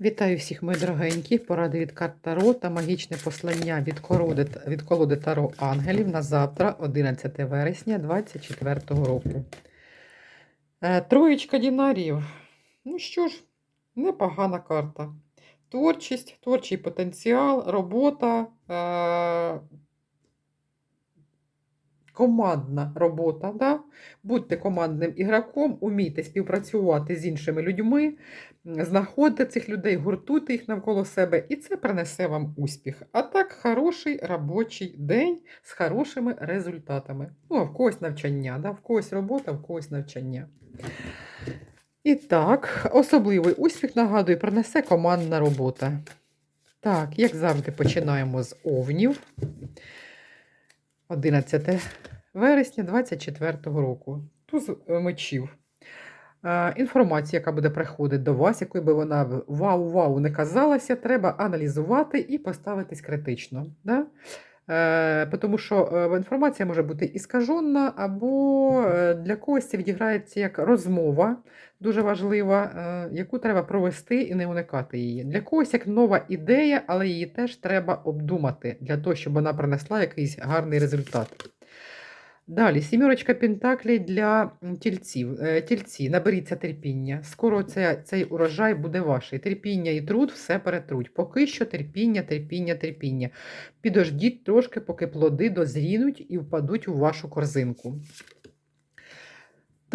Вітаю всіх, мої дорогенькі. Поради від карт Таро та магічне послання від колоди, від колоди Таро Ангелів на завтра, 11 вересня 2024 року. Е, Троєчка дінарів. Ну що ж, непогана карта. Творчість, творчий потенціал, робота, е, командна робота. Да? Будьте командним ігроком, умійте співпрацювати з іншими людьми, знаходьте цих людей, гуртуйте їх навколо себе, і це принесе вам успіх. А так, хороший робочий день з хорошими результатами. Ну, а в когось навчання, да? в когось робота, в когось навчання. І так, особливий успіх, нагадую, принесе командна робота. Так, як завжди, починаємо з овнів. 11 вересня 24 року. Туз е, мечів. Інформація, яка буде приходити до вас, якою би вона вау-вау не казалася, треба аналізувати і поставитись критично. Да? Е, тому що е, інформація може бути іскажена, або е, для когось це відіграється як розмова, дуже важлива, яку треба провести і не уникати її. Для когось як нова ідея, але її теж треба обдумати для того, щоб вона принесла якийсь гарний результат. Далі, сімерочка Пентаклей для тільців. Е, Тільці, наберіться терпіння. Скоро це, цей урожай буде ваш. І терпіння і труд все перетруть. Поки що терпіння, терпіння, терпіння. Підождіть трошки, поки плоди дозрінуть і впадуть у вашу корзинку.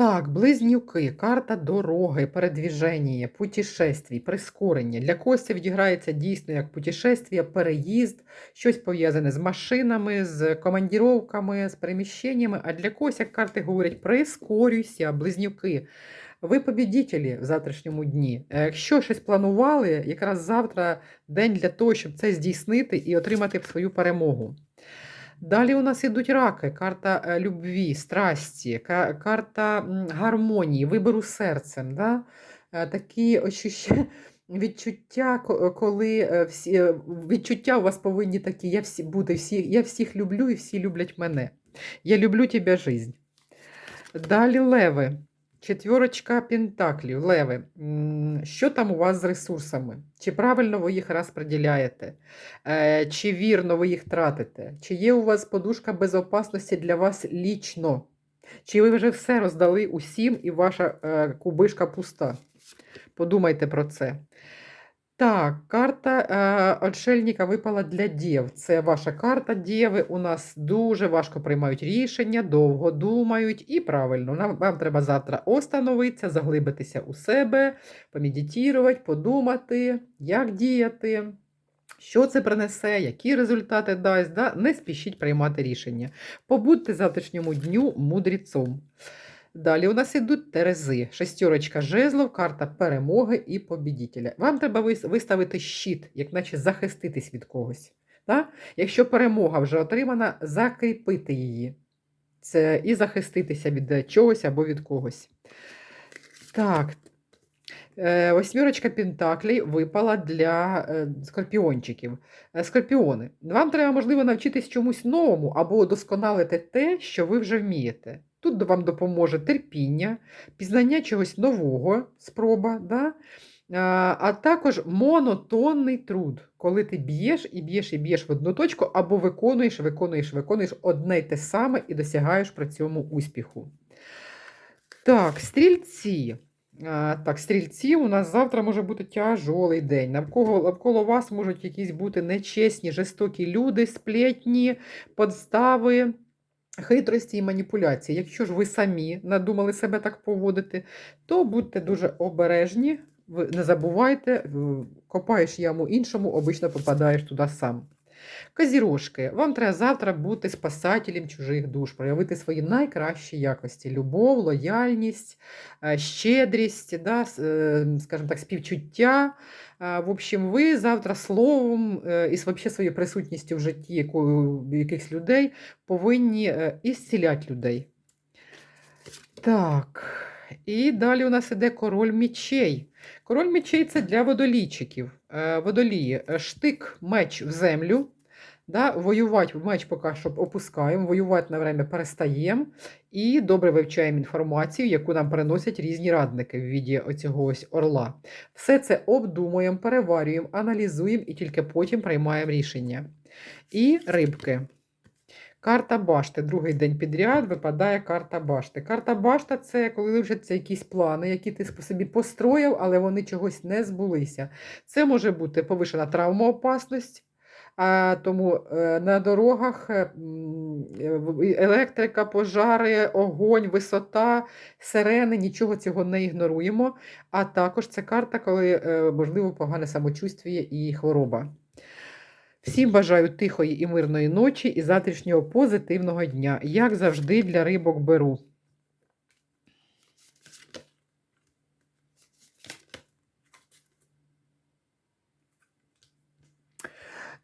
Так, близнюки, карта дороги, передвіження, путешествій, прискорення. Для це відіграється дійсно як путешествія, переїзд, щось пов'язане з машинами, з командіровками, з переміщеннями. А для когось, як карти говорять, прискорюйся, близнюки. Ви побідітелі в завтрашньому дні. Е, Якщо щось планували, якраз завтра день для того, щоб це здійснити і отримати свою перемогу. Далі у нас ідуть раки, карта е, любві, страсті, карта гармонії, вибору серцем. Да? Е, Такі ощущення, відчуття, коли е, всі, відчуття у вас повинні такі, я всі, бути, всі, я всіх люблю і всі люблять мене. Я люблю тебе жизнь. Далі леви. Четвірочка пентаклів, леви. Що там у вас з ресурсами? Чи правильно ви їх розподіляєте? Е, Чи вірно ви їх тратите? Чи є у вас подушка безопасності для вас лічно? Чи ви вже все роздали усім і ваша е, кубишка пуста? Подумайте про це. Так, карта е, отшельника випала для дів. Це ваша карта дєви. У нас дуже важко приймають рішення, довго думають і правильно. Нам, вам треба завтра остановитися, заглибитися у себе, помедитувати, подумати, як діяти, що це принесе, які результати дасть. Да? Не спішіть приймати рішення. Побудьте завтрашньому дню мудрецом. Далі у нас ідуть терези. Шестерочка жезлов, карта перемоги і побідітеля. Вам треба виставити щит, як наче захиститись від когось. Да? Якщо перемога вже отримана, закріпити її. Це і захиститися від чогось або від когось. Так. Е, Восьмірочка Пентаклей випала для е, скорпіончиків. Е, Скорпіони, вам треба, можливо, навчитись чомусь новому або удосконалити те, що ви вже вмієте. Тут вам допоможе терпіння, пізнання чогось нового, спроба, да? а, також монотонний труд, коли ти б'єш і б'єш і б'єш в одну точку, або виконуєш, виконуєш, виконуєш одне й те саме і досягаєш при цьому успіху. Так, стрільці. А, так, стрільці, у нас завтра може бути тяжолий день. Навколо, навколо вас можуть якісь бути нечесні, жорстокі люди, сплетні, подстави, хитрості і маніпуляції. Якщо ж ви самі надумали себе так поводити, то будьте дуже обережні. Не забувайте, копаєш яму іншому, обично попадаєш туди сам. Козірожки, вам треба завтра бути спасателем чужих душ, проявити свої найкращі якості: любов, лояльність, е, щедрість, да, е, скажімо так, співчуття. А, В общем, ви завтра словом е, і своєю присутністю в житті якихось людей повинні е, ісціляти людей. Так. І далі у нас іде король мічей. Король мічей це для водолійчиків. Е, Водолії. Е, Штик, меч в землю. Да? Воювати меч поки що опускаємо, воювати на время перестаємо і добре вивчаємо інформацію, яку нам переносять різні радники в віді оцього ось орла. Все це обдумуємо, переварюємо, аналізуємо і тільки потім приймаємо рішення. І рибки. Карта башти. Другий день підряд випадає карта башти. Карта башта це коли лишаться якісь плани, які ти собі построїв, але вони чогось не збулися. Це може бути повишена травмоопасність, а тому е, на дорогах е, електрика, пожари, огонь, висота, сирени, нічого цього не ігноруємо. А також це карта, коли е, можливо погане самочувствіє і хвороба. Всім бажаю тихої і мирної ночі і завтрашнього позитивного дня. Як завжди, для рибок беру.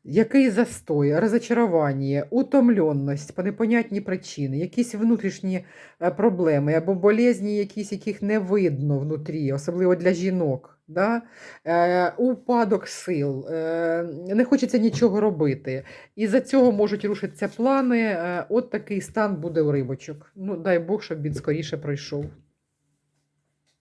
Який застой, розочарування, утомленість по непонятні причини, якісь внутрішні е, проблеми або болезні, якісь, яких не видно внутрі, особливо для жінок. Да? Е, упадок сил, е, не хочеться нічого робити. І за цього можуть рушитися плани. Е, от такий стан буде у рибочок. Ну, дай Бог, щоб він скоріше пройшов.